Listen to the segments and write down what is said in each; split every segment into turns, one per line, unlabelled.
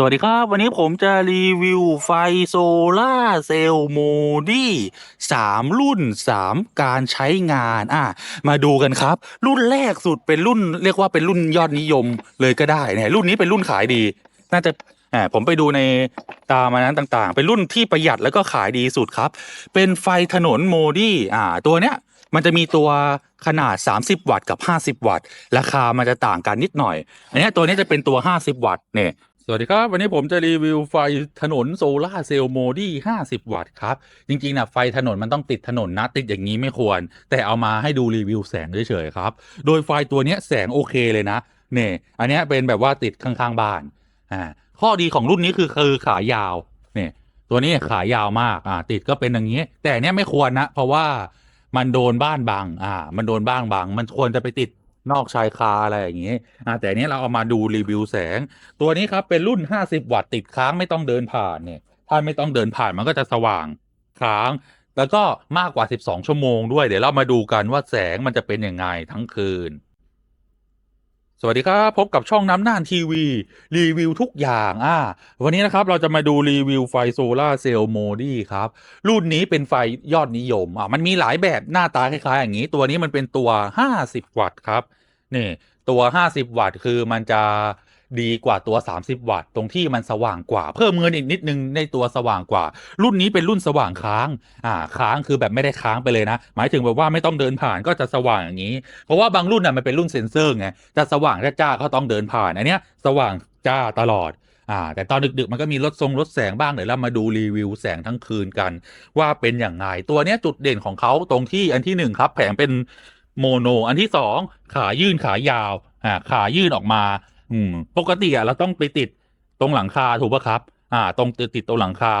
สวัสดีครับ วันนี้ผมจะรีวิวไฟโซล่าเซลล์โมดี้สามรุ่นสามการใช้งานอะมาดูกันครับ รุ่นแรกสุดเป็นรุ่นเรียกว่าเป็นรุ่นยอดนิยมเลยก็ได้เนี่ยรุ่นนี้เป็นรุ่นขายดี น่าจะแหมผมไปดูในตามานั้นต่างๆ เป็นรุ่นที่ประหยัดแล้วก็ขายดีสุดครับ เป็นไฟถนนโมดี้อ่าตัวเนี้ยมันจะมีตัวขนาด 30 วัตต์กับ 50 วัตต์ ราคามันจะต่างกันนิดหน่อย อันนี้ตัวนี้จะเป็นตัว 50 วัตต์เนี่ย สวัสดีครับ วันนี้ผมจะรีวิวไฟถนนโซลาเซลล์โมดี้50 วัตต์ครับ จริงๆนะไฟถนนมันต้องติดถนนนะ ติดอย่างนี้ไม่ควร แต่เอามาให้ดูรีวิวแสงเฉยๆครับ โดยไฟตัวนี้แสงโอเคเลยนะ เนี่ย อันนี้เป็นแบบว่าติดข้างๆบ้านอ่าข้อดีของรุ่นนี้คือคือขายาว เนี่ย ตัวนี้ขายาวมากอ่าติดก็เป็นอย่างนี้ แต่เนี้ยไม่ควรนะ เพราะว่ามันโดนบ้านบังอ่า มันโดนบ้านบังมันควรจะไปติด นอกชายคาอะไรอย่างนี้อ่าแต่นเนี้ยเราเอามาดูรีวิวแสง ตัวนี้ครับเป็นรุ่น 50 วัตต์ติดค้างไม่ต้องเดินผ่านเนี่ยถ้าไม่ต้องเดินผ่านมันก็จะสว่างค้าง แล้วก็มากกว่า 12 ชั่วโมงด้วยเดี๋ยวเรามาดูกันว่าแสงมันจะเป็นยังไงทั้งคืน สวัสดีครับ พบกับช่องน้ำน่านทีวี รีวิวทุกอย่างอ่าวันนี้นะครับเราจะมาดูรีวิวไฟโซล่าเซลล์โมดีครับ รุ่นนี้เป็นไฟยอดนิยมอะมันมีหลายแบบหน้าตาคล้ายๆ อย่างนี้ ตัวนี้มันเป็นตัว 50 วัตต์ครับ นี่ ตัว 50 วัตต์คือมันจะดีกว่าตัว 30 วัตต์ตรงที่มันสว่างกว่า เพิ่มเงินอีกนิดนึงในตัวสว่างกว่า รุ่นนี้เป็นรุ่นสว่างค้างอ่าค้างคือแบบไม่ได้ค้างไปเลยนะ หมายถึงแบบว่าไม่ต้องเดินผ่านก็จะสว่างอย่างนี้ เพราะว่าบางรุ่นน่ะมันเป็นรุ่นเซ็นเซอร์ไงจะสว่างจ้าๆก็ต้องเดินผ่านอันเนี้ยสว่างจ้าตลอดอ่าแต่ตอนดึกๆมันก็มีลดทรงลดแสงบ้างเดี๋ยวเรามาดูรีวิวแสงทั้งคืนกัน ว่าเป็นอย่างไงตัวเนี้ยจุดเด่นของเขาตรงที่อันที่หนึ่งครับแผงเป็น โมโน อันที่สองขายื่นขายาวอ่าขายื่นออกมา อืม ปกติอะเราต้องไปติดตรงหลังคาถูกปะครับ อ่า ตรงติดติดตรงหลังคา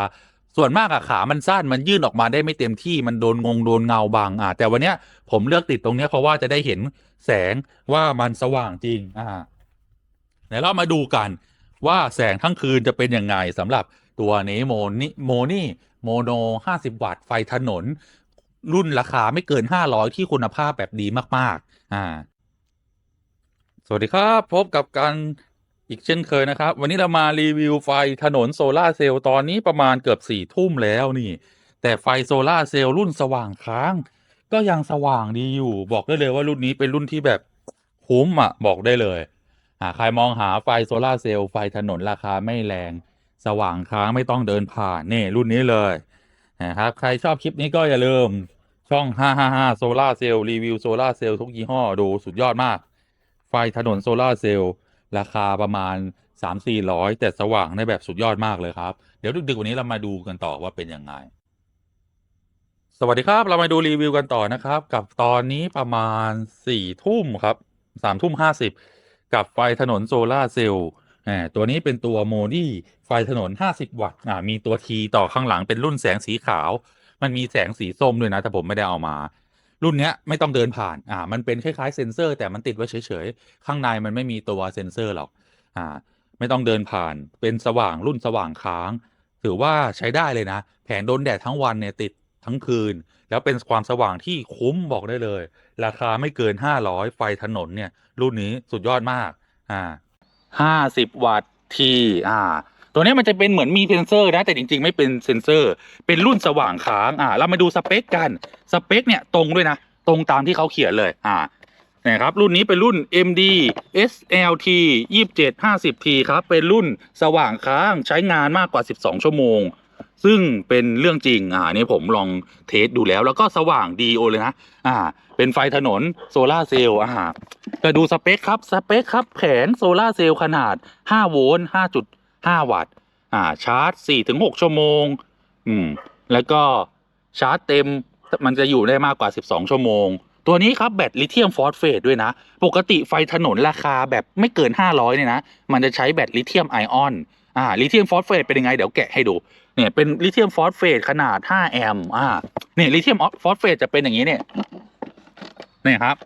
ส่วนมากอะขามันสั้นมันยื่นออกมาได้ไม่เต็มที่มันโดนงงโดนเงาบางอ่าแต่วันเนี้ยผมเลือกติดตรงเนี้ยเพราะว่าจะได้เห็นแสงว่ามันสว่างจริง อ่าเดี๋ยวเรามาดูกันว่าแสงทั้งคืนจะเป็นยังไงสำหรับตัวนี้โมนี่โมนี่โมโน 50 วัตต์ไฟถนน รุ่นราคาไม่เกิน 500 ที่คุณภาพแบบดีมาก ๆ อ่า สวัสดีครับ พบกับการอีกเช่นเคยนะครับ วันนี้เรามารีวิวไฟถนนโซลาเซลล์ตอนนี้ประมาณเกือบสี่ทุ่มแล้วนี่ แต่ไฟโซลาเซลล์รุ่นสว่างค้าง ก็ยังสว่างดีอยู่ บอกได้เลยว่ารุ่นนี้เป็นรุ่นที่แบบคุ้มอะ บอกได้เลยหาใครมองหาไฟโซลาเซลล์ไฟถนนราคาไม่แรง สว่างค้างไม่ต้องเดินผ่านนี่รุ่นนี้เลย นะครับใครชอบคลิปนี้ก็อย่าลืมช่อง 555โซลาเซลล์รีวิวโซลาเซลล์ทุกยี่ห้อดูสุดยอดมาก ไฟถนนโซลาเซลล์ราคาประมาณ 3-400 แต่สว่างได้แบบสุดยอดมากเลยครับ เดี๋ยวดึกๆวันนี้เรามาดูกันต่อว่าเป็นยังไง สวัสดีครับเรามาดูรีวิวกันต่อนะครับ กับตอนนี้ประมาณสี่ทุ่มครับสามทุ่มห้าสิบกับไฟถนนโซลาเซลล์ อ่าตัวนี้เป็นตัวโมดี้ไฟถนน 50 วัตต์อ่ามีตัวทีต่อข้างหลังเป็นรุ่นแสงสีขาว มันมีแสงสีส้มด้วยนะแต่ผมไม่ได้เอามา รุ่นเนี้ยไม่ต้องเดินผ่านอ่ามันเป็นคล้ายๆเซ็นเซอร์ แต่มันติดไว้เฉยๆ ข้างในมันไม่มีตัวเซ็นเซอร์หรอกอ่าไม่ต้องเดินผ่านเป็นสว่างรุ่นสว่างค้าง ถือว่าใช้ได้เลยนะ แผงโดนแดดทั้งวันเนี่ยติดทั้งคืน แล้วเป็นความสว่างที่คุ้มบอกได้เลย ราคาไม่เกิน 500 ไฟถนนเนี่ยรุ่นนี้สุดยอดมากอ่า ห้าสิบวัตต์ทีอ่า ตัวนี้มันจะเป็นเหมือนมีเซนเซอร์นะ แต่จริง ๆ ไม่เป็นเซนเซอร์ เป็นรุ่นสว่างค้างอ่าเรามาดูสเปคกันสเปคเนี่ยตรงด้วยนะ ตรงตามที่เขาเขียนเลยอ่านะครับรุ่นนี้เป็นรุ่น MD SLT 27 50T ครับ เป็นรุ่นสว่างค้างใช้งานมากกว่า 12 ชั่วโมง ซึ่งเป็นเรื่องจริง อ่านี่ผมลองเทสดูแล้วแล้วก็สว่างดีโอเลยนะ อ่า เป็นไฟถนนโซลาเซลล์อ่าก็ดูสเปคครับ สเปคครับแผงโซลาเซลล์ขนาด 5 โวลต์ 5.5 วัตต์ อ่า ชาร์จ 4-6 ชั่วโมง อืม แล้วก็ชาร์จเต็มมันจะอยู่ได้มากกว่า 12 ชั่วโมง ตัวนี้ครับแบตลิเธียมฟอสเฟตด้วยนะ ปกติไฟถนนราคาแบบไม่เกิน 500เนี่ยนะ มันจะใช้แบตลิเธียมไอออน อ่าลิเธียมฟอสเฟตเป็นยังไงเดี๋ยวแกะให้ดูเนี่ยเป็นลิเธียมฟอสเฟตขนาด 5 แอมป์อ่าเนี่ยลิเธียมฟอสเฟตจะเป็นอย่างนี้เนี่ยเนี่ยครับ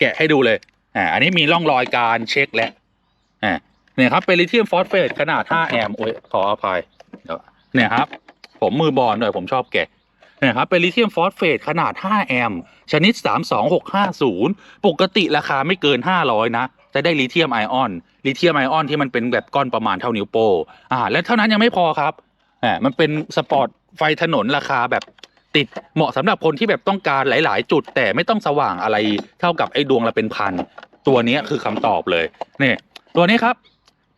แกะให้ดูเลยอ่าอันนี้มีร่องรอยการเช็คแล้วอ่าเนี่ยครับเป็นลิเธียมฟอสเฟตขนาด 5 แอมป์โอ้ยขออภัยเดี๋ยวเนี่ยครับ ผมมือบอลหน่อยผมชอบแกะเนี่ยครับเป็นลิเธียมฟอสเฟตขนาด 5 แอมป์ชนิด 32650 ปกติราคาไม่เกิน 500 นะ จะได้ลิเธียมไอออนลิเธียมไอออนที่มันเป็นแบบก้อนประมาณเท่านิ้วโป้งอ่าและเท่านั้นยังไม่พอครับแหมมันเป็นสปอร์ตไฟถนนราคาแบบติดเหมาะสำหรับคนที่แบบต้องการหลาย ๆ จุดแต่ไม่ต้องสว่างอะไรเท่ากับไอ้ดวงละเป็นพัน ตัวนี้คือคำตอบเลยเนี่ยตัวนี้ครับ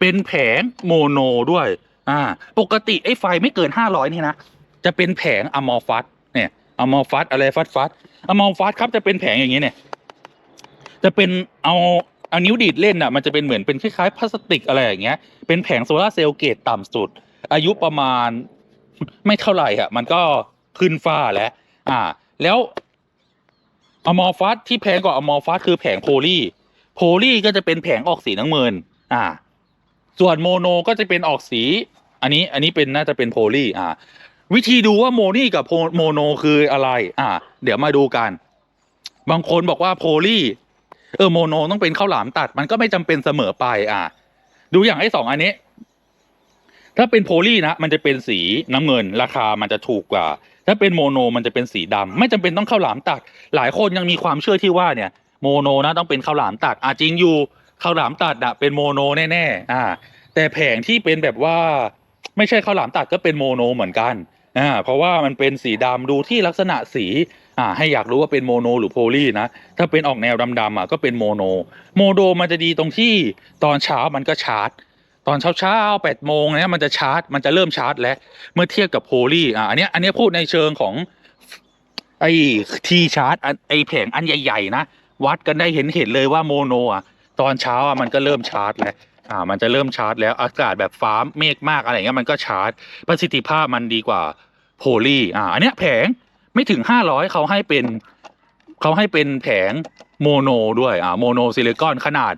เป็นแผงโมโนด้วยอ่าปกติไอ้ไฟไม่เกินห้าร้อยนี่นะ จะเป็นแผงอะมอฟัสเนี่ยอะมอฟัสอะไรฟัสฟัสอะมอฟัสครับจะเป็นแผงอย่างนี้เนี่ย จะเป็นเอา เอานิ้วดีดเล่นอะมันจะเป็นเหมือนเป็นคล้ายๆพลาสติกอะไรอย่างเงี้ยเป็นแผงโซลาร์เซลล์เกรดต่ำสุด อายุประมาณไม่เท่าไหร่อะ มันก็ขึ้นฟ้าแล้ว อ่า แล้วอมอฟัสที่แพงกว่าอมอฟัสคือแผงโพลีโพลีก็จะเป็นแผงออกสีน้ำเงิน อ่า ส่วนโมโนก็จะเป็นออกสี อันนี้อันนี้เป็นน่าจะเป็นโพลีอ่า วิธีดูว่าโมนี่กับโพโมโนคืออะไร อ่า เดี๋ยวมาดูกัน บางคนบอกว่าโพลี เออโมโนต้องเป็นข้าวหลามตัด มันก็ไม่จำเป็นเสมอไป อ่าดูอย่างไอ้สองอันนี้ ถ้าเป็นโพลีนะมันจะเป็นสีน้ำเงิน ราคามันจะถูกกว่า ถ้าเป็นโมโนมันจะเป็นสีดำไม่จำเป็นต้องข้าวหลามตัด หลายคนยังมีความเชื่อที่ว่าเนี่ยโมโนนะต้องเป็นข้าวหลามตัดอะจริงอยู่ข้าวหลามตัดอะเป็นโมโนแน่ๆอ่า แต่แผงที่เป็นแบบว่า ไม่ใช่ข้าวหลามตัดก็เป็นโมโนเหมือนกัน อ่าเพราะว่ามันเป็นสีดำดูที่ลักษณะสีอ่าให้อยากรู้ว่าเป็นโมโนหรือโพลีนะ ถ้าเป็นออกแนวดำๆอะก็เป็นโมโน โมโนมันจะดีตรงที่ตอนเช้ามันก็ชาร์จ ตอนเช้าเช้าแปดโมงเนี่ยมันจะชาร์จ มันจะเริ่มชาร์จแล้ว เมื่อเทียบกับโพลีอ่าอันนี้อันนี้พูดในเชิงของไอ้ทีชาร์จไอ้แผงอันใหญ่ ๆ นะ วัดกันได้เห็นเห็นเลยว่าโมโนอะตอนเช้าอะมันก็เริ่มชาร์จแล้ว อ่ามันจะเริ่มชาร์จแล้วอากาศแบบฟ้าเมฆมากอะไรเงี้ยมันก็ชาร์จ ประสิทธิภาพมันดีกว่าโพลีอ่าอันเนี้ยแผงไม่ถึงห้าร้อยเขาให้เป็นเขาให้เป็นแผงโมโนด้วยอ่าโมโนซิลิคอนขนาด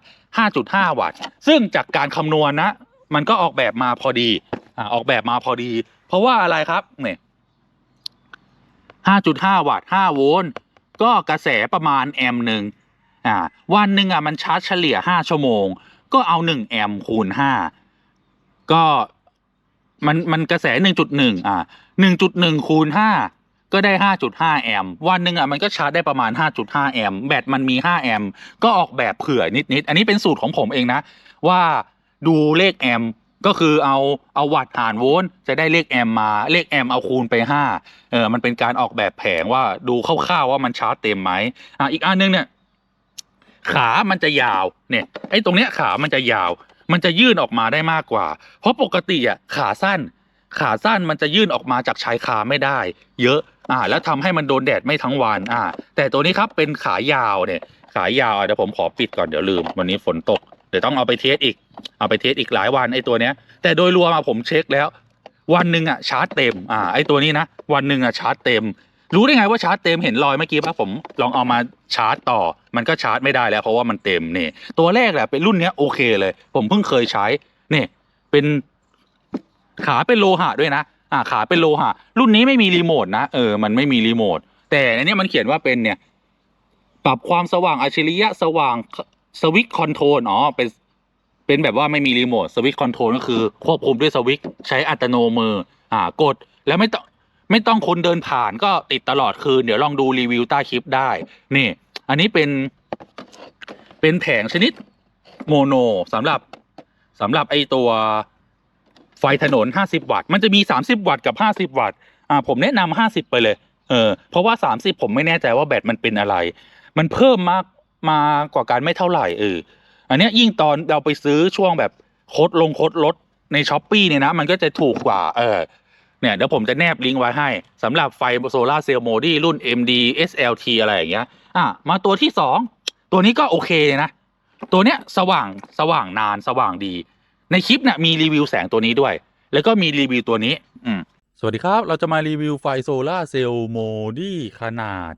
5.5 วัตต์ ซึ่งจากการคำนวณนะ มันก็ออกแบบมาพอดีอ่าออกแบบมาพอดี เพราะว่าอะไรครับเนี่ย5.5 วัตต์ 5 โวลต์ ก็กระแสประมาณแอมป์หนึ่งอ่าวันหนึ่งอะมันชาร์จเฉลี่ย 5 ชั่วโมง ก็เอา1แอมคูณ5ก็มันมันกระแส1.1อ่า1.1คูณ5ก็ได้5.5แอมวันหนึ่งอะมันก็ชาร์จได้ประมาณ5.5แอมแบตมันมี5แอมก็ออกแบบเผื่อนิดๆอันนี้เป็นสูตรของผมเองนะ ว่าดูเลขแอมก็คือเอาเอาวัตต์หารโวลต์จะได้เลขแอมมาเลขแอมเอาคูณไป5เออมันเป็นการออกแบบแผงว่าดูคร่าวๆว่ามันชาร์จเต็มไหมอะอีกอันนึงเนี่ย ขามันจะยาวเนี่ยไอ้ตรงเนี้ยขามันจะยาว มันจะยื่นออกมาได้มากกว่า เพราะปกติอะขาสั้น ขาสั้นมันจะยื่นออกมาจากชายคาไม่ได้ เยอะอ่าแล้วทำให้มันโดนแดดไม่ทั้งวันอ่า แต่ตัวนี้ครับเป็นขายาวเนี่ยขายาวเดี๋ยวผมขอปิดก่อนเดี๋ยวลืม วันนี้ฝนตกเดี๋ยวต้องเอาไปเทสอีก เอาไปเทสอีกหลายวันไอ้ตัวเนี้ย แต่โดยรวมมาผมเช็คแล้ว วันหนึ่งอะชาร์จเต็มอ่าไอ้ตัวนี้นะวันหนึ่งอะชาร์จเต็ม รู้ได้ไงว่าชาร์จเต็มเห็นรอยเมื่อกี้ป่ะผมลองเอามาชาร์จต่อ มันก็ชาร์จไม่ได้แล้วเพราะว่ามันเต็มนี่ตัวแรกแหละเป็นรุ่นนี้โอเคเลย ผมเพิ่งเคยใช้นี่เป็นขาเป็นโลหะด้วยนะอ่าขาเป็นโลหะ รุ่นนี้ไม่มีรีโมทนะเออมันไม่มีรีโมทแต่อันนี้มันเขียนว่าเป็นเนี่ยปรับความสว่างอัจฉริยะสว่างสวิตช์คอนโทรลอ๋อเป็นเป็นแบบว่าไม่มีรีโมทสวิตช์คอนโทรลก็คือ ควบคุมด้วยสวิตช์ใช้อัตโนมืออ่ากดแล้วไม่ต้อง ไม่ต้องคนเดินผ่านก็ติดตลอดคืน เดี๋ยวลองดูรีวิวใต้คลิปได้ นี่ อันนี้เป็น เป็นแผงชนิดโมโนสำหรับสำหรับไอตัวไฟถนน 50 วัตต์ มันจะมี 30 วัตต์กับ 50 วัตต์ อ่า ผมแนะนำ50 ไปเลย เออ เพราะว่า 30 ผมไม่แน่ใจว่าแบตมันเป็นอะไร มันเพิ่มมากมากว่าการไม่เท่าไหร่เออ อันนี้ยยิ่งตอนเราไปซื้อช่วงแบบโคดลงโคดลดในช้อปปีเนี่ยนะ มันก็จะถูกกว่า เออ เนี่ยเดี๋ยวผมจะแนบลิงก์ไว้ให้สำหรับไฟโซลาเซลล์โมดีรุ่น MD SLT อะไรอย่างเงี้ยอะมาตัวที่สองตัวนี้ก็โอเคนะ ตัวเนี้ยสว่างสว่างนานสว่างดี ในคลิปเนี่ยมีรีวิวแสงตัวนี้ด้วย แล้วก็มีรีวิวตัวนี้อืมสวัสดีครับ เราจะมารีวิวไฟโซลาเซลล์โมดีขนาด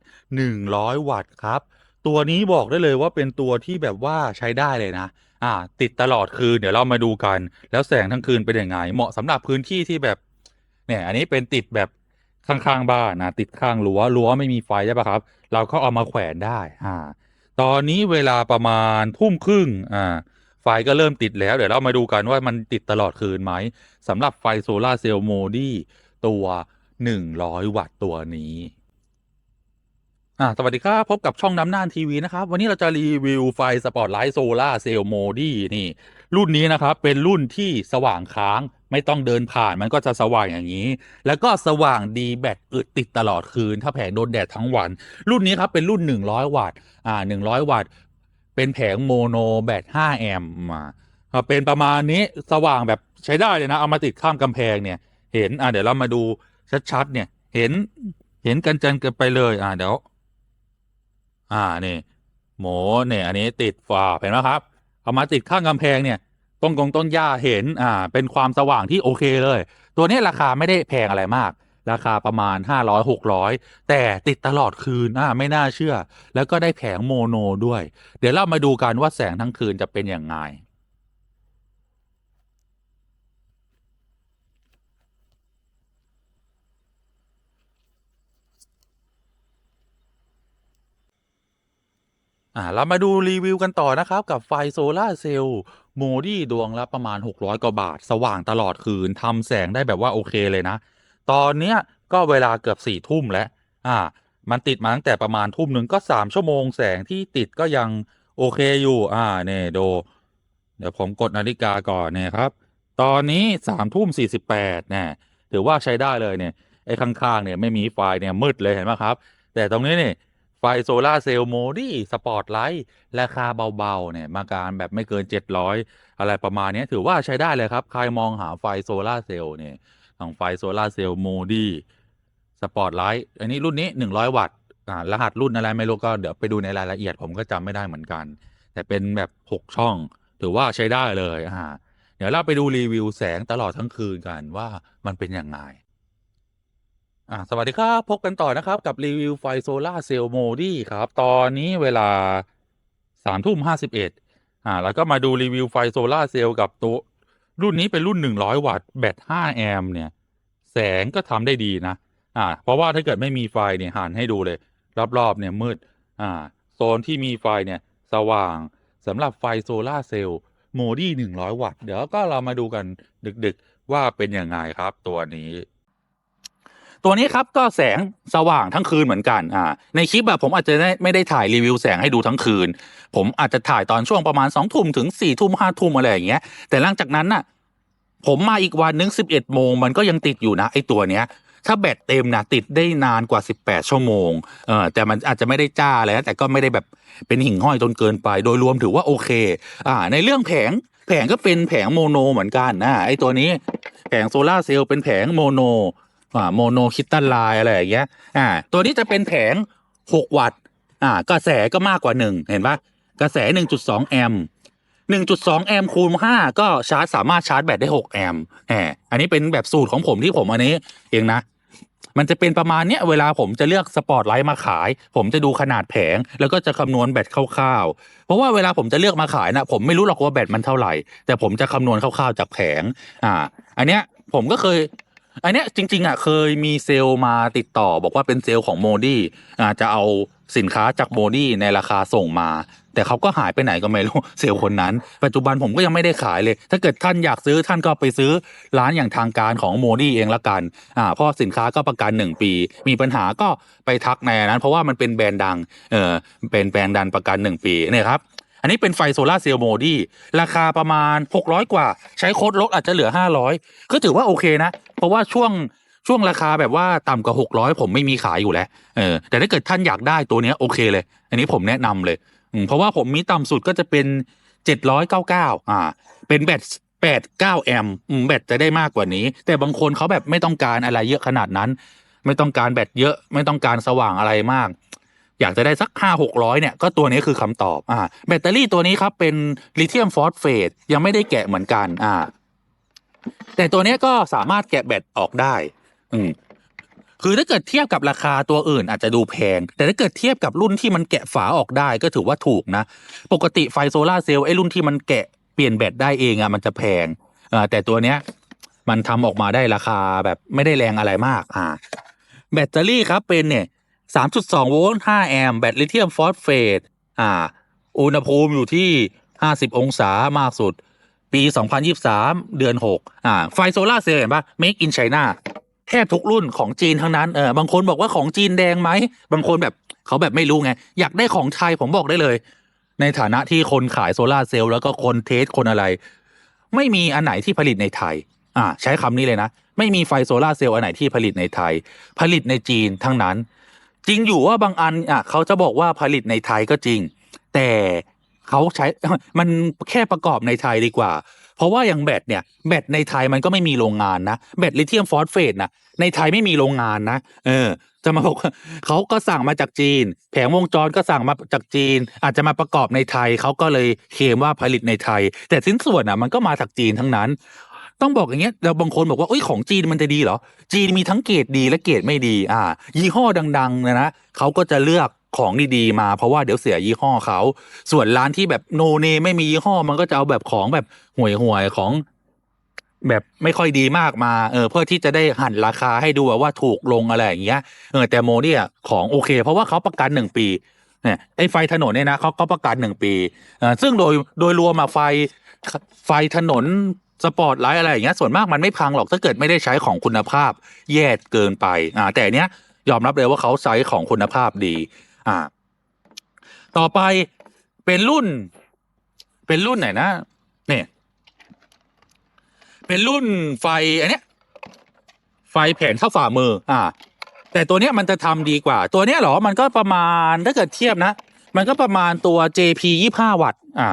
100 วัตต์ครับ ตัวนี้บอกได้เลยว่าเป็นตัวที่แบบว่าใช้ได้เลยนะอ่าติดตลอดคืนเดี๋ยวเรามาดูกัน แล้วแสงทั้งคืนเป็นยังไง เหมาะสำหรับพื้นที่ที่แบบ เนี่ย อันนี้เป็นติดแบบข้างๆบ้านนะติดข้างรั้วรั้วไม่มีไฟใช่ปะครับ เราก็เอามาแขวนได้อ่าตอนนี้เวลาประมาณทุ่มครึ่งอ่าไฟก็เริ่มติดแล้ว เดี๋ยวเรามาดูกันว่ามันติดตลอดคืนไหมสำหรับไฟโซลาเซลล์โมดีตัว 100 วัตต์ตัวนี้อ่าสวัสดีครับ พบกับช่องน้ำน่านทีวีนะครับ วันนี้เราจะรีวิวไฟสปอตไลท์โซลาเซลล์โมดี้นี่ รุ่นนี้นะครับ เป็นรุ่นที่สว่างค้าง ไม่ต้องเดินผ่านมันก็จะสว่างอย่างนี้ แล้วก็สว่างดีแบตอึดติดตลอดคืน ถ้าแผงโดนแดดทั้งวัน รุ่นนี้ครับเป็นรุ่น 100 วัตต์อ่า100 วัตต์ เป็นแผงโมโนแบต5แอมป์มาเป็นประมาณนี้สว่างแบบใช้ได้เลยนะ เอามาติดข้ามกำแพงเนี่ย เห็นอ่าเดี๋ยวเรามาดูชัดๆเนี่ย เห็นเห็นกันจันกันไปเลย อ่าเดี๋ยว อ่านี่หมูเนี่ยอันนี้ติดฝาเห็นไหมครับ เอามาติดข้างกำแพงเนี่ย ต้นกงต้นหญ้าเห็นอ่าเป็นความสว่างที่โอเคเลย ตัวนี้ราคาไม่ได้แพงอะไรมาก ราคาประมาณ 500 600 แต่ติดตลอดคืนอ่าไม่น่าเชื่อ แล้วก็ได้แผงโมโนด้วย เดี๋ยวเรามาดูกันว่าแสงทั้งคืนจะเป็นอย่างไงอ่าเรามาดูรีวิวกันต่อนะครับ กับไฟโซลาร์เซลล์ โมดี้ดวงละประมาณ 600 กว่าบาท สว่างตลอดคืนทำแสงได้แบบว่าโอเคเลยนะ ตอนเนี้ยก็เวลาเกือบสี่ทุ่มแล้ว อ่า มันติดมาตั้งแต่ประมาณทุ่มหนึ่งก็สามชั่วโมงแสงที่ติดก็ยังโอเคอยู่ อ่าเนี่ยดูเดี๋ยวผมกดนาฬิกาก่อนเนี่ยครับ ตอนนี้สามทุ่มสี่สิบแปดเนี่ยถือว่าใช้ได้เลยเนี่ย ไอ้ข้างๆเนี่ยไม่มีไฟเนี่ยมืดเลยเห็นไหมครับ แต่ตรงนี้เนี่ย ไฟโซลาเซลล์โมดี้สปอร์ตไลท์ราคาเบาๆเนี่ยมาการแบบไม่เกิน 700 อะไรประมาณนี้ถือว่าใช้ได้เลยครับ ใครมองหาไฟโซลาเซลล์เนี่ยของไฟโซลาเซลล์โมดี้สปอร์ตไลท์อันนี้รุ่นนี้ 100 วัตต์อ่ารหัสรุ่นอะไรไม่รู้ก็เดี๋ยวไปดูในรายละเอียดผมก็จำไม่ได้เหมือนกัน แต่เป็นแบบ 6 ช่อง ถือว่าใช้ได้เลยอ่าเดี๋ยวเราไปดูรีวิวแสงตลอดทั้งคืนกันว่ามันเป็นยังไง อ่าสวัสดีครับ พบกันต่อนะครับ กับรีวิวไฟโซล่าเซลล์โมดี้ครับ ตอนนี้เวลาสามทุ่มห้าสิบเอ็ดอ่า แล้วก็มาดูรีวิวไฟโซล่าเซลล์กับตัว รุ่นนี้เป็นรุ่นหนึ่งร้อยวัตต์แบตห้าแอมป์เนี่ย แสงก็ทำได้ดีนะ อ่า เพราะว่าถ้าเกิดไม่มีไฟเนี่ยหันให้ดูเลย รอบๆเนี่ยมืด อ่า โซนที่มีไฟเนี่ย สว่างสำหรับไฟโซล่าเซลล์โมดี้หนึ่งร้อยวัตต์เดี๋ยวก็เรามาดูกันดึกๆว่าเป็นยังไงครับตัวนี้ ตัวนี้ครับก็แสงสว่างทั้งคืนเหมือนกันอ่าในคลิปแบบผมอาจจะไม่ได้ถ่ายรีวิวแสงให้ดูทั้งคืน ผมอาจจะถ่ายตอนช่วงประมาณสองทุ่มถึงสี่ทุ่มห้าทุ่มอะไรอย่างเงี้ยแต่หลังจากนั้นน่ะผมมาอีกวันนึงสิบเอ็ดโมงมันก็ยังติดอยู่นะไอตัวเนี้ยถ้าแบตเต็มนะติดได้นานกว่า 18 ชั่วโมงเออแต่มันอาจจะไม่ได้จ้าเลยนะแต่ก็ไม่ได้แบบเป็นหิ่งห้อยจนเกินไป โดยรวมถือว่าโอเคอ่าในเรื่องแผงแผงก็เป็นแผงโมโนเหมือนกันนะไอตัวนี้แผงโซลาเซลล์เป็นแผงโมโน อ่าโมโนคิตตันไลน์อะไรอย่างเงี้ยอ่าตัวนี้จะเป็นแผง 6 วัตต์อ่ากระแสก็มากกว่า 1 เห็นปะกระแส 1.2 แอมป์1.2 แอมป์คูณ 5 ก็ชาร์จสามารถชาร์จแบตได้ 6 แอมป์แหมอันนี้เป็นแบบสูตรของผมที่ผมอันนี้เองนะ มันจะเป็นประมาณเนี้ยเวลาผมจะเลือกสปอร์ตไลท์มาขาย ผมจะดูขนาดแผง แล้วก็จะคำนวณแบตคร่าวๆ เพราะว่าเวลาผมจะเลือกมาขายนะผมไม่รู้หรอกว่าแบตมันเท่าไหร่ แต่ผมจะคำนวณคร่าวๆจากแผง อ่า อันเนี้ยผมก็เคย อันเนี้ยจริง ๆอะเคยมีเซลล์มาติดต่อ บอกว่าเป็นเซลล์ของโมดี้อ่าจะเอาสินค้าจากโมดี้ในราคาส่งมา แต่เขาก็หายไปไหนก็ไม่รู้เซลล์คนนั้น ปัจจุบันผมก็ยังไม่ได้ขายเลย ถ้าเกิดท่านอยากซื้อท่านก็ไปซื้อร้านอย่างทางการของโมดี้เองละกันอ่าเพราะสินค้าก็ประกันหนึ่งปี มีปัญหาก็ไปทักในนั้น เพราะว่ามันเป็นแบรนด์ดังเออเป็นแบรนด์ดันประกันหนึ่งปีเนี่ยครับ อันนี้เป็นไฟโซลาเซลล์โมดี้ราคาประมาณ 600 กว่า ใช้โค้ดลดอาจจะเหลือ 500 ก็ถือว่าโอเคนะ เพราะว่าช่วงช่วงราคาแบบว่าต่ำกว่า 600 ผมไม่มีขายอยู่แล้วเออแต่ถ้าเกิดท่านอยากได้ตัวนี้โอเคเลย อันนี้ผมแนะนำเลยเพราะว่าผมมีต่ำสุดก็จะเป็น 799อ่าเป็นแบต89แอมป์อืมแบตจะได้มากกว่านี้ แต่บางคนเขาแบบไม่ต้องการอะไรเยอะขนาดนั้น ไม่ต้องการแบตเยอะ ไม่ต้องการสว่างอะไรมาก อยากจะได้สักห้าหกร้อยเนี่ยก็ตัวนี้คือคำตอบอ่าแบตเตอรี่ตัวนี้ครับเป็นลิเธียมฟอสเฟตยังไม่ได้แกะเหมือนกันอ่าแต่ตัวนี้ก็สามารถแกะแบตออกได้ อืมคือถ้าเกิดเทียบกับราคาตัวอื่นอาจจะดูแพง แต่ถ้าเกิดเทียบกับรุ่นที่มันแกะฝาออกได้ก็ถือว่าถูกนะ ปกติไฟโซลาเซลล์ไอ้รุ่นที่มันแกะเปลี่ยนแบตได้เองอะมันจะแพงอ่าแต่ตัวเนี้ยมันทำออกมาได้ราคาแบบไม่ได้แรงอะไรมากอ่าแบตเตอรี่ครับเป็นเนี่ย 3.2 โวลต์ 5 แอมป์ แบตลิเธียมฟอสเฟต อ่า อุณหภูมิอยู่ที่ 50 องศามากสุด ปี 2023 เดือน 6 อ่า ไฟโซลาเซลล์เห็นปะ Make in China แทบทุกรุ่นของจีนทั้งนั้น เออ บางคนบอกว่าของจีนแดงไหม บางคนแบบเขาแบบไม่รู้ไง อยากได้ของไทยผมบอกได้เลย ในฐานะที่คนขายโซลาเซลล์แล้วก็คนเทสคนอะไร ไม่มีอันไหนที่ผลิตในไทย อ่า ใช้คำนี้เลยนะ ไม่มีไฟโซลาเซลล์อันไหนที่ผลิตในไทย ผลิตในจีนทั้งนั้น จริงอยู่ว่าบางอันอะเขาจะบอกว่าผลิตในไทยก็จริง แต่เขาใช้มันแค่ประกอบในไทยดีกว่า เพราะว่าอย่างแบตเนี่ยแบตในไทยมันก็ไม่มีโรงงานนะแบตลิเธียมฟอสเฟตนะในไทยไม่มีโรงงานนะเออ จะมาบอกเขาก็สั่งมาจากจีน แผงวงจรก็สั่งมาจากจีน อาจจะมาประกอบในไทยเขาก็เลยเคลมว่าผลิตในไทย แต่สิ้นส่วนอะมันก็มาจากจีนทั้งนั้น ต้องบอกอย่างเงี้ยแล้วบางคนบอกว่าเอ้ยของจีนมันจะดีเหรอ จีนมีทั้งเกรดดีและเกรดไม่ดี อ่า ยี่ห้อดังๆนะนะเขาก็จะเลือกของดีๆมาเพราะว่าเดี๋ยวเสียยี่ห้อเขา ส่วนร้านที่แบบโนเนไม่มียี่ห้อมันก็จะเอาแบบของแบบห่วยๆของแบบไม่ค่อยดีมากมาเออเพื่อที่จะได้หั่นราคาให้ดูว่าถูกลงอะไรอย่างเงี้ยเออแต่โมเนี่ยของโอเค เพราะว่าเขาประกันหนึ่งปีเนี่ยไอ้ไฟถนนเนี่ยนะเขาก็ประกันหนึ่งปีเออซึ่งโดยโดยรวมมาไฟไฟถนน สปอร์ตไลท์อะไรอย่างเงี้ยส่วนมากมันไม่พังหรอกถ้าเกิดไม่ได้ใช้ของคุณภาพแย่เกินไปอ่าแต่เนี้ยยอมรับเลยว่าเขาใช้ของคุณภาพดีอ่าต่อไปเป็นรุ่น เป็นรุ่นไหนนะเนี่ยเป็นรุ่นไฟอันเนี้ยไฟแผงเท่าฝ่ามือ อ่า แต่ตัวเนี้ยมันจะทำดีกว่า ตัวเนี้ยหรอมันก็ประมาณถ้าเกิดเทียบนะ มันก็ประมาณตัว JP 25 วัตต์อ่า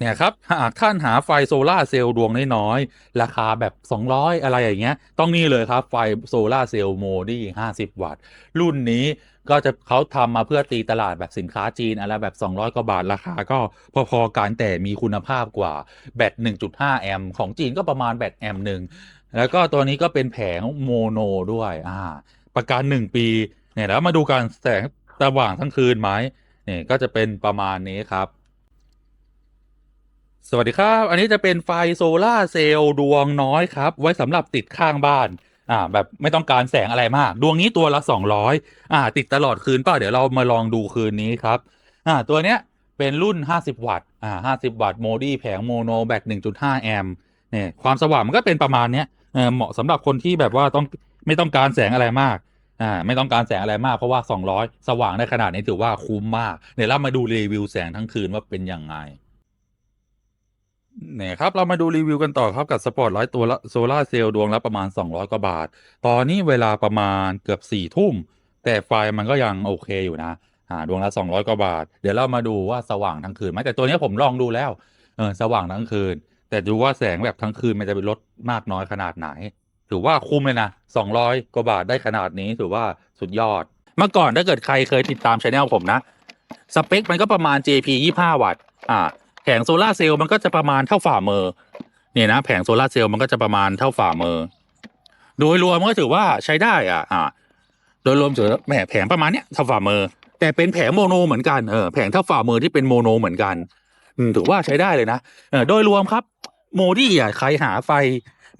เนี่ยครับหากท่านหาไฟโซลาเซลล์ดวงน้อยๆราคาแบบ 200 อะไรอย่างเงี้ย ต้องนี่เลยครับไฟโซลาเซลล์โมดี้50 วัตต์ รุ่นนี้ก็จะเขาทำมาเพื่อตีตลาดแบบสินค้าจีนอะไรแบบ 200 กว่าบาทราคาก็พอๆกันแต่มีคุณภาพกว่าแบต 1.5 แอมป์ของจีนก็ประมาณแบตแอมป์หนึ่งแล้วก็ตัวนี้ก็เป็นแผงโมโนด้วยอ่าประกัน1 ปีเนี่ยแล้วมาดูการแสงสว่างทั้งคืนไหมเนี่ยก็จะเป็นประมาณนี้ครับ สวัสดีครับ อันนี้จะเป็นไฟโซลาเซลล์ดวงน้อยครับ ไว้สำหรับติดข้างบ้าน อ่า แบบไม่ต้องการแสงอะไรมาก ดวงนี้ตัวละ 200 อ่า ติดตลอดคืนเปล่าเดี๋ยวเรามาลองดูคืนนี้ครับ อ่า ตัวเนี้ยเป็นรุ่น 50 วัตต์ อ่า 50 วัตต์โมดี้แผงโมโนแบต1.5 แอมป์ เนี่ย ความสว่างมันก็เป็นประมาณเนี้ย เออเหมาะสำหรับคนที่แบบว่าต้องไม่ต้องการแสงอะไรมาก อ่า ไม่ต้องการแสงอะไรมากเพราะว่า 200 สว่างได้ขนาดนี้ถือว่าคุ้มมาก เดี๋ยวเรามาดูรีวิวแสงทั้งคืนว่าเป็นยังไง เนี่ยครับ เรามาดูรีวิวกันต่อครับกับสปอร์ตไลท์ตัวละโซลาเซลล์ดวงละประมาณ 200 กว่าบาท ตอนนี้เวลาประมาณเกือบ4ี่ทุ่ม แต่ไฟมันก็ยังโอเคอยู่นะอ่าดวงละ 200 กว่าบาท เดี๋ยวเรามาดูว่าสว่างทั้งคืนไหมแต่ตัวนี้ผมลองดูแล้วเออสว่างทั้งคืน แต่ดูว่าแสงแบบทั้งคืนมันจะเป็นลดมากน้อยขนาดไหน ถือว่าคุ้มเลยนะ 200 กว่าบาทได้ขนาดนี้ถือว่าสุดยอด เมื่อก่อนถ้าเกิดใครเคยติดตามช anel ผมนะ สเปคมันก็ประมาณ JP 25 วัตต์อ่า งโซลาเซลล์มันก็จะประมาณเท่าฝ่ามือเนี่ยนะ แผงโซลาเซลล์มันก็จะประมาณเท่าฝ่ามือ โดยรวมก็ถือว่าใช้ได้อะอ่าโดยรวมถือแหมแผงประมาณเนี้ยเท่าฝ่ามือ แต่เป็นแผงโมโนเหมือนกันเออแผงเท่าฝ่ามือที่เป็นโมโนเหมือนกันถือว่าใช้ได้เลยนะเออโดยรวมครับ โมดี้อะใครหาไฟ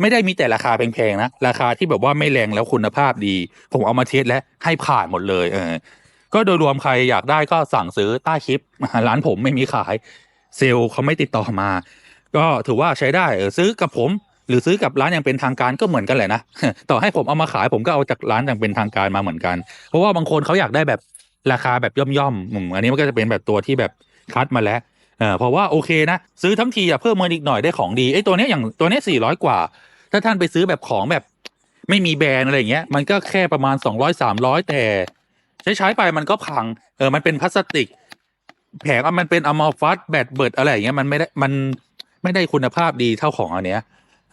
ไม่ได้มีแต่ราคาแพงๆนะราคาที่แบบว่าไม่แรงแล้วคุณภาพดี ผมเอามาเทสแล้วให้ผ่านหมดเลย เออ ก็โดยรวมใครอยากได้ก็สั่งซื้อใต้คลิปร้านผมไม่มีขาย เซลล์เขาไม่ติดต่อมา ก็ถือว่าใช้ได้เออซื้อกับผม หรือซื้อกับร้านอย่างเป็นทางการก็เหมือนกันแหละนะต่อให้ผมเอามาขายผมก็เอาจากร้านอย่างเป็นทางการมาเหมือนกัน เพราะว่าบางคนเขาอยากได้แบบราคาแบบย่อมๆอันนี้มันก็จะเป็นแบบตัวที่แบบคัดมาแล้วเออเพราะว่าโอเคนะ ซื้อทั้งทีอย่าเพิ่มเงินอีกหน่อยได้ของดีไอ้ตัวนี้อย่างตัวนี้สี่ร้อยกว่า ถ้าท่านไปซื้อแบบของแบบไม่มีแบรนด์อะไรเงี้ยมันก็แค่ประมาณสองร้อยสามร้อยแต่ ใช้ใช้ไปมันก็พังเออมันเป็นพลาสติก แผงอะมันเป็นอมอฟัสแบตเบิดอะไรอย่างเงี้ยมันไม่ได้มันไม่ได้คุณภาพดีเท่าของอันเนี้ย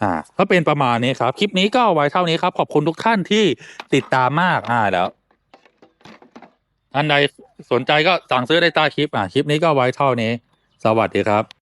อ่า ก็เป็นประมาณนี้ครับ คลิปนี้ก็เอาไว้เท่านี้ครับ ขอบคุณทุกท่านที่ติดตามมาก อ่าแล้วอันใดสนใจก็สั่งซื้อได้ใต้คลิป อ่าคลิปนี้ก็ไว้เท่านี้ สวัสดีครับ